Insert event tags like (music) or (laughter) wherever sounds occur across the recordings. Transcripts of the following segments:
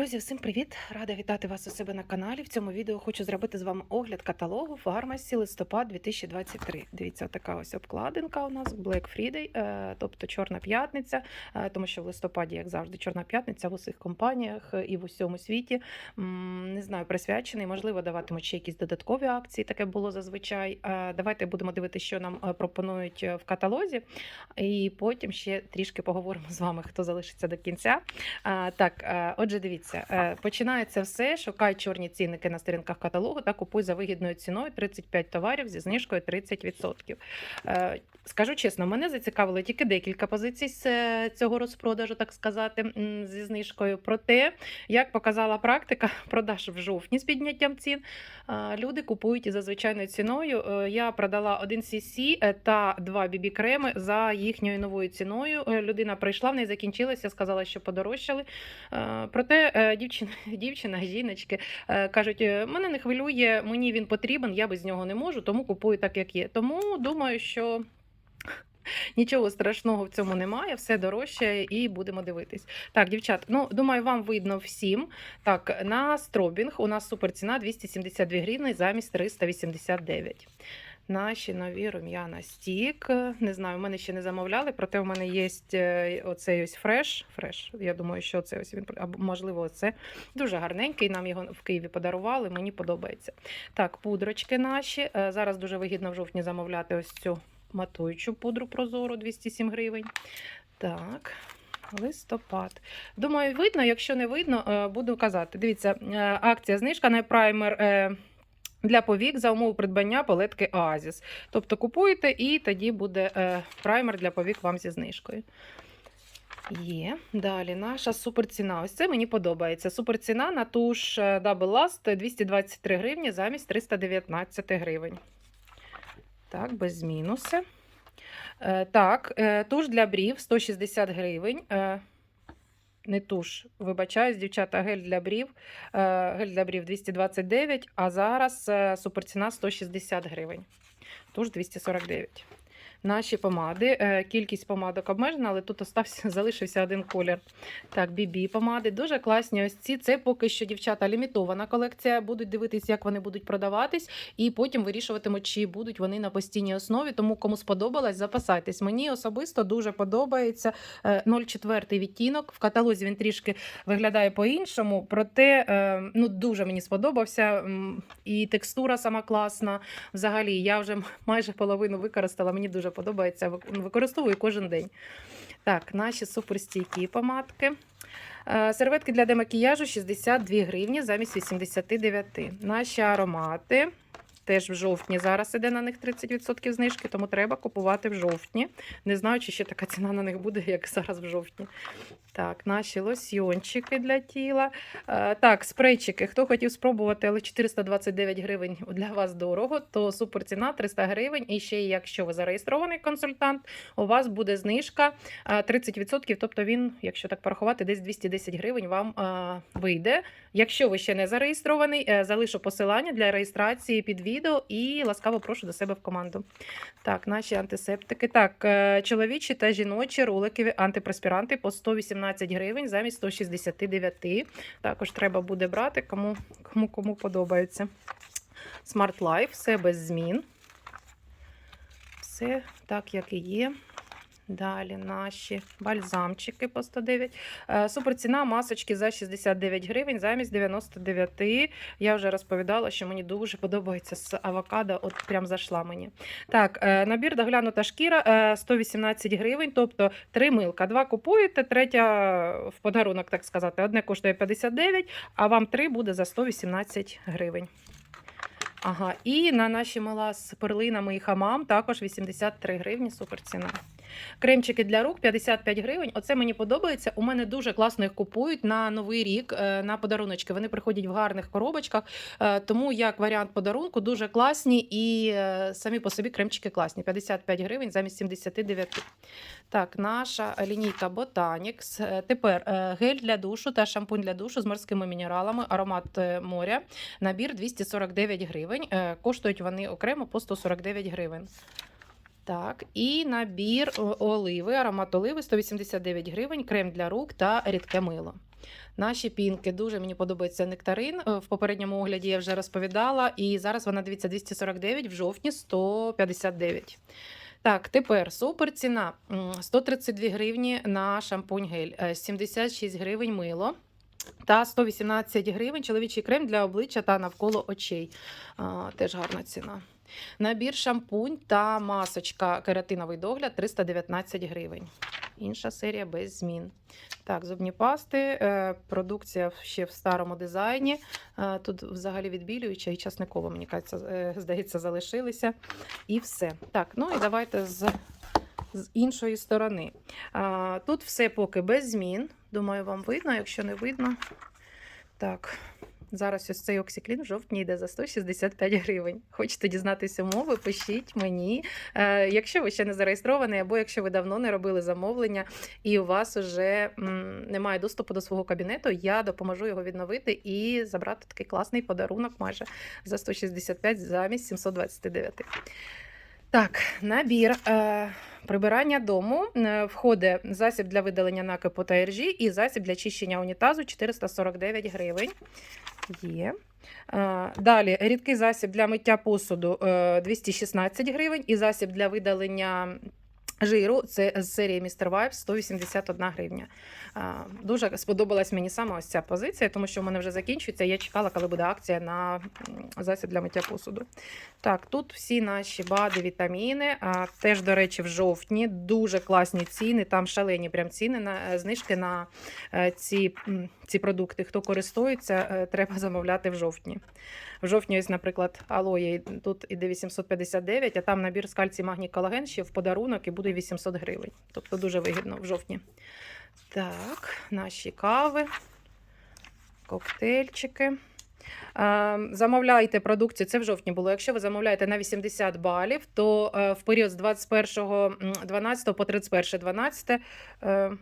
Друзі, всім привіт! Рада вітати вас у себе на каналі. В цьому відео хочу зробити з вами огляд каталогу фармасі листопад 2023. Дивіться, така ось обкладинка у нас Black Friday, е, тобто Чорна п'ятниця, е, тому що в листопаді, як завжди, Чорна п'ятниця в усіх компаніях і в усьому світі. Не знаю, присвячений. Можливо, даватимуть ще якісь додаткові акції. Таке було зазвичай. Е, Давайте будемо дивитися, що нам е, пропонують е, в каталозі, і потім ще трішки поговоримо з вами, хто залишиться до кінця. Так, е, отже, дивіться, е, починається все. Шукай чорні цінники на сторінках каталогу та купуй за вигідною ціною 35 товарів зі знижкою 30%. Е, Скажу чесно, мене зацікавило тільки декілька позицій з е, цього розпродажу, так сказати, зі знижкою. Проте, як показала практика, (laughs) продаж в жовтні з підняттям цін. Люди купують і за звичайною ціною. Я продала один CC та два BB креми за їхньою новою ціною. Людина прийшла, в неї закінчилася, сказала, що подорожчали. Проте дівчина, (laughs) дівчина, жіночки е, кажуть: «Е, мене не хвилює, мені він потрібен, я без нього не можу, тому купую так, як є. Тому думаю, що. (laughs) Нічого страшного в цьому немає, все дорожче і будемо дивитись. Так, дівчат, ну думаю, вам видно всім. Так, на стробінг у нас суперціна 272 гривні замість 389. Наші нові рум'яна стік. Не знаю, в мене ще не замовляли, проте в мене є е, оцей ось фреш. Фреш. Я думаю, що це ось він або можливо, це дуже гарненький. Нам його в Києві подарували. Мені подобається. Так, пудрочки наші. Е, Зараз дуже вигідно в жовтні замовляти ось цю матуючу пудру прозору 207 гривень. Так. Листопад. Думаю, видно. Якщо не видно, е, буду казати. Дивіться, акція знижка на праймер для повік за умови придбання палетки Оазіс. Тобто купуєте, і тоді буде е, праймер для повік вам зі знижкою. Є. Далі наша суперціна. Ось це мені подобається. Суперціна на туш е, Double Last 223 гривні замість 319 гривень. Так, без мінуси. Е, так, е, туш для брів 160 гривень. Е, не туш, вибачаюсь, дівчата, гель для брів. Е, гель для брів 229, а зараз е, суперціна 160 гривень. Туш 249. Наші помади. Е, Кількість помадок обмежена, але тут остався, (laughs) залишився один колір. Так, BB помади. Дуже класні ось ці. Це поки що, дівчата, лімітована колекція. Будуть дивитись, як вони будуть продаватись, і потім вирішуватимуть, чи будуть вони на постійній основі. Тому кому сподобалось, запасайтесь. Мені особисто дуже подобається е, 0,4 відтінок. В каталозі він трішки виглядає по-іншому, проте е, ну, дуже мені сподобався. І текстура сама класна. Взагалі, я вже майже половину використала. Мені дуже подобається. Використовую кожен день. Так, наші суперстійкі помадки. Е, Серветки для демакіяжу 62 гривні замість 89. Наші аромати. Теж в жовтні зараз іде на них 30% знижки, тому треба купувати в жовтні. Не знаю, чи ще така ціна на них буде, як зараз в жовтні. Так, наші лосьйончики для тіла. Е, так, спрейчики. Хто хотів спробувати, але 429 гривень для вас дорого, то супер ціна 300 гривень. І ще, якщо ви зареєстрований консультант, у вас буде знижка е, 30%, тобто він, якщо так порахувати, десь 210 гривень вам е, вийде. Якщо ви ще не зареєстрований, е, залишу посилання для реєстрації під відео і ласкаво прошу до себе в команду. Так, наші антисептики. Так, е, чоловічі та жіночі роликові антипреспіранти по 118 гривень замість 169. Також треба буде брати, кому, кому, кому подобається. Smart Life, все без змін. Все так, як і є. Далі наші бальзамчики по 109. Е, Суперціна масочки за 69 гривень замість 99. Я вже розповідала, що мені дуже подобається з авокадо. От прям зайшла мені. Так, е, набір доглянута шкіра е, 118 гривень, тобто три милка. Два купуєте, третя в подарунок, так сказати. Одне коштує 59, а вам три буде за 118 гривень. Ага, і на наші мила з перлинами і хамам також 83 гривні, супер ціна. Кремчики для рук 55 гривень. Оце мені подобається. У мене дуже класно їх купують на новий рік е, на подаруночки. Вони приходять в гарних коробочках, е, тому як варіант подарунку дуже класні і е, самі по собі кремчики класні. 55 гривень замість 79. Так, наша лінійка. Е, Тепер гель для душу та шампунь для душу з морськими мінералами, аромат моря. Набір 249 гривень. Коштують вони окремо по 149 гривень. Так, і набір оливи, аромат оливи 189 гривень, крем для рук та рідке мило. Наші пінки дуже мені подобається нектарин. Е, В попередньому огляді я вже розповідала, і зараз вона дивіться 249, в жовтні 159. Так, тепер супер ціна. 132 гривні на шампунь гель, е, 76 гривень мило. Та 118 гривень чоловічий крем для обличчя та навколо очей. Теж гарна ціна. Набір шампунь та масочка кератиновий догляд 319 гривень. Інша серія без змін. Так, зубні пасти, е, продукція ще в старому дизайні. Е, Тут взагалі відбілююча і часникова, мені е, здається, залишилися. І все. Так, ну і давайте з, з іншої сторони. Тут все поки без змін. Думаю, вам видно, якщо не видно. Так, зараз ось цей оксіклін в жовтні йде за 165 гривень. Хочете дізнатися умови, пишіть мені. Е, якщо ви ще не зареєстрований, або якщо ви давно не робили замовлення і у вас вже немає доступу до свого кабінету, я допоможу його відновити і забрати такий класний подарунок майже за 165 замість 729. Так, набір е, прибирання дому е, входить засіб для видалення накипу та іржі і засіб для чищення унітазу 449 гривень. Є. Е, Далі рідкий засіб для миття посуду е, 216 гривень і засіб для видалення жиру це з серії Mr. Vibes 181 гривня. Дуже сподобалась мені саме ось ця позиція, тому що в мене вже закінчується. Я чекала, коли буде акція на засіб для миття посуду. Так, тут всі наші БАДи, вітаміни. Теж, до речі, в жовтні дуже класні ціни. Там шалені прям ціни на е, знижки на е, ці, ці продукти. Хто користується, е, треба замовляти в жовтні. В жовтні, ось, наприклад, алоє тут іде 859, а там набір з кальцій, магній, колаген ще в подарунок і буде 800 гривень. Тобто дуже вигідно в жовтні. Так, наші кави, коктейльчики. Е, Замовляйте продукцію, це в жовтні було. Якщо ви замовляєте на 80 балів, то е, в період з 21.12 по 31.12.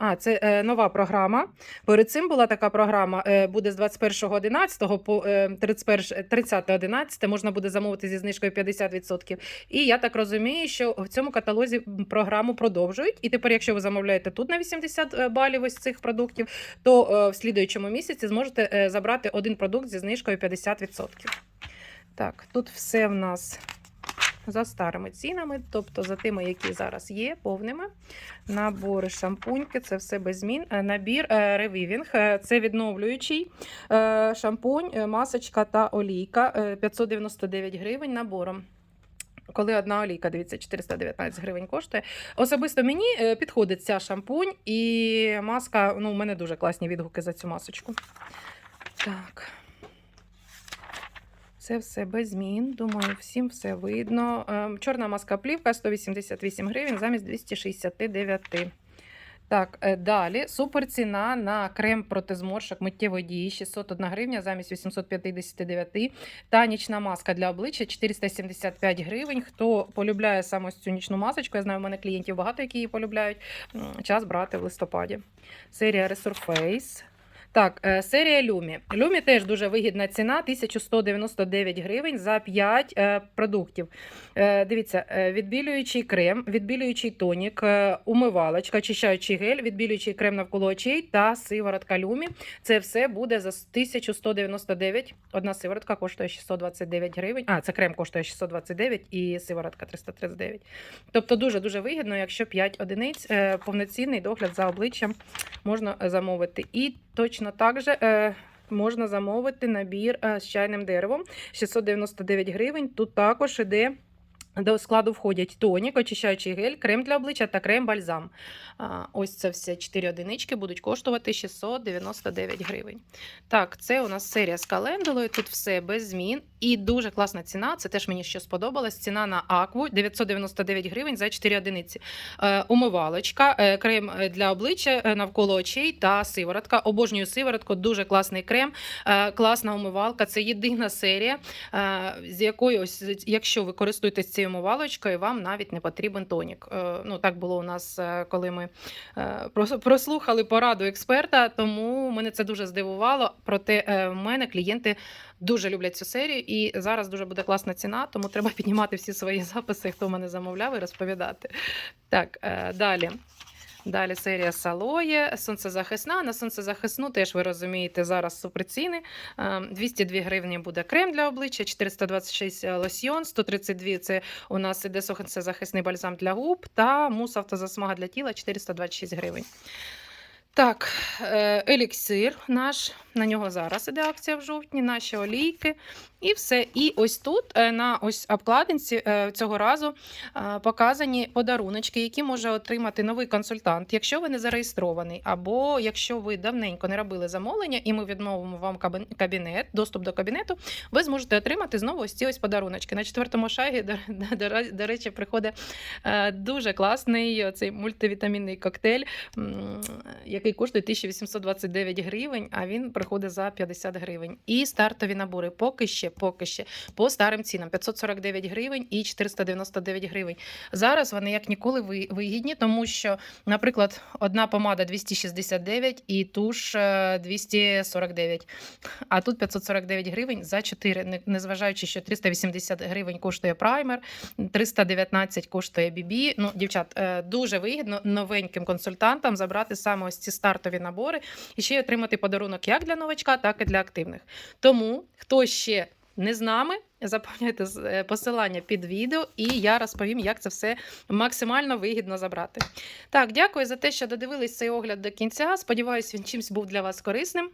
е, А, це е, нова програма. Перед цим була така програма, е, буде з 21.11 по е, 31 30.11 можна буде замовити зі знижкою 50%. І я так розумію, що в цьому каталозі програму продовжують. І тепер, якщо ви замовляєте тут на 80 балів ось цих продуктів, то е, в слідуючому місяці зможете е, забрати один продукт зі знижкою 50%. Так, тут все в нас за старими цінами, тобто за тими, які зараз є, повними. Набори шампуньки, це все без змін. Е, Набір е, ревівінг, е, це відновлюючий шампунь, масочка та олійка е, 599 гривень набором. Коли одна олійка, дивіться, 419 гривень коштує. Особисто мені підходить ця шампунь і маска. Ну, у мене дуже класні відгуки за цю масочку. Так. Це все без змін. Думаю, всім все видно. Ем, Чорна маска плівка 188 гривень замість 269. Так, е, далі супер ціна на крем проти зморшок миттєвої дії 601 гривня замість 859. Та нічна маска для обличчя 475 гривень. Хто полюбляє саме цю нічну масочку, я знаю, у мене клієнтів багато, які її полюбляють. Час брати в листопаді. Серія Resurface. Так, е, серія Люмі. Люмі теж дуже вигідна ціна 1199 гривень за 5 е, продуктів. Е, Дивіться, відбілюючий крем, відбілюючий тонік, умивалочка, очищаючий гель, відбілюючий крем навколо очей та сиворотка Люмі. Це все буде за 1199. Одна сиворотка коштує 629 гривень. А, це крем коштує 629 і сиворотка 339. Тобто дуже-дуже вигідно, якщо 5 одиниць, повноцінний догляд за обличчям можна замовити. І точно так же е, можна замовити набір е, з чайним деревом 699 гривень. Тут також іде. До складу входять тонік, очищаючий гель, крем для обличчя та крем-бальзам. Ось це все 4 одинички будуть коштувати 699 гривень. Так, це у нас серія з календулою. Тут все без змін. І дуже класна ціна. Це теж мені що сподобалось. Ціна на акву 999 гривень за 4 одиниці. Е, умивалочка, е, крем для обличчя е, навколо очей та сиворотка. Обожнюю сиворотку, дуже класний крем, е, класна умивалка. Це єдина серія, е, з якою, якщо ви користуєтесь цією умивалочкою, вам навіть не потрібен тонік. Е, Ну, так було у нас, е, коли ми е, прослухали пораду експерта, тому мене це дуже здивувало. Проте в мене клієнти дуже люблять цю серію, і зараз дуже буде класна ціна, тому треба піднімати всі свої записи, хто мене замовляв, і розповідати. Так, далі. Далі серія Салоє, сонцезахисна. На сонцезахисну теж ви розумієте зараз суперціни. Е, 202 гривні буде крем для обличчя, 426 лосьйон, 132 це у нас іде сонцезахисний бальзам для губ та мус автозасмага для тіла 426 гривень. Так, е, еліксир наш, на нього зараз іде акція в жовтні, наші олійки і все. І ось тут е, на ось обкладинці е, цього разу е, показані подаруночки, які може отримати новий консультант, якщо ви не зареєстрований, або якщо ви давненько не робили замовлення, і ми відмовимо вам кабінет, доступ до кабінету, ви зможете отримати знову ось ці ось подаруночки. На четвертому шагі, до, речі, приходить дуже класний цей мультивітамінний коктейль, який коштує 1829 гривень, а він приходить за 50 гривень. І стартові набори поки ще, поки ще по старим цінам 549 гривень і 499 гривень. Зараз вони як ніколи вигідні, тому що, наприклад, одна помада 269 і туш е, 249. А тут 549 гривень за 4, незважаючи, що 380 гривень коштує праймер, 319 коштує BB. Ну, дівчат, е, дуже вигідно новеньким консультантам забрати саме ось ці стартові набори і ще й отримати подарунок як для новачка, так і для активних. Тому, хто ще не з нами, заповняйте е, посилання під відео, і я розповім, як це все максимально вигідно забрати. Так, дякую за те, що додивились цей огляд до кінця. Сподіваюсь, він чимсь був для вас корисним.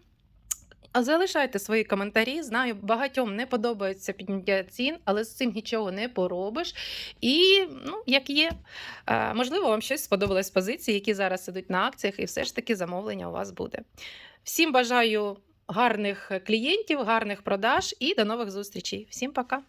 Залишайте свої коментарі. Знаю, багатьом не подобається підняття цін, але з цим нічого не поробиш. І ну, як є, Е, можливо, вам щось сподобалось з позицій, які зараз ідуть на акціях, і все ж таки замовлення у вас буде. Всім бажаю гарних клієнтів, гарних продаж і до нових зустрічей. Всім пока!